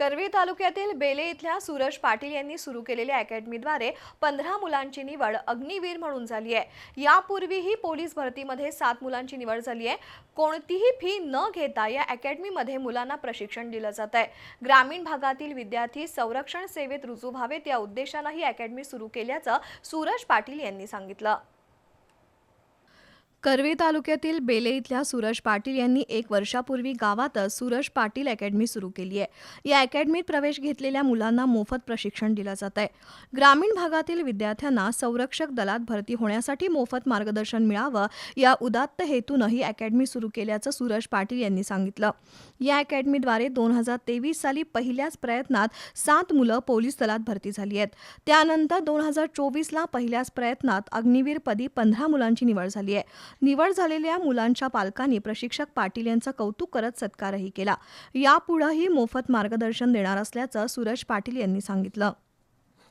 करवी तालुक्यातील बेले इथल्या सूरज पाटील यांनी सुरू केलेल्या अकॅडमीद्वारे पंधरा मुलांची निवड अग्निवीर म्हणून झाली आहे. यापूर्वीही पोलीस भरतीमध्ये सात मुलांची निवड झाली आहे. कोणतीही फी न घेता या अकॅडमीमध्ये मुलांना प्रशिक्षण दिलं जात आहे. ग्रामीण भागातील विद्यार्थी संरक्षण सेवेत रुजू व्हावेत या उद्देशानं ही अकॅडमी सुरू केल्याचं सूरज पाटील यांनी सांगितलं. करवी तालुक्यातील बेले इथल्या सूरज पाटील यांनी एक वर्षापूर्वी गावातच सूरज पाटील अकॅडमी सुरू केली आहे. या अकॅडमीत प्रवेश घेतलेल्या मुलांना मोफत प्रशिक्षण दिलं जात आहे. ग्रामीण भागातील विद्यार्थ्यांना संरक्षक दलात भरती होण्यासाठी मोफत मार्गदर्शन मिळावं या उदात्त हेतूनं ही अकॅडमी सुरू केल्याचं सूरज पाटील यांनी सांगितलं. या अकॅडमीद्वारे दोन हजार तेवीस साली पहिल्याच प्रयत्नात सात मुलं पोलीस दलात भरती झाली आहेत. त्यानंतर दोन हजार चोवीसला पहिल्याच प्रयत्नात अग्निवीरपदी पंधरा मुलांची निवड झाली आहे. निवड झालेल्या मुलांच्या पालकांनी प्रशिक्षक पाटील यांचं कौतुक करत सत्कारही केला. यापुढंही मोफत मार्गदर्शन देणार असल्याचं सूरज पाटील यांनी सांगितलं.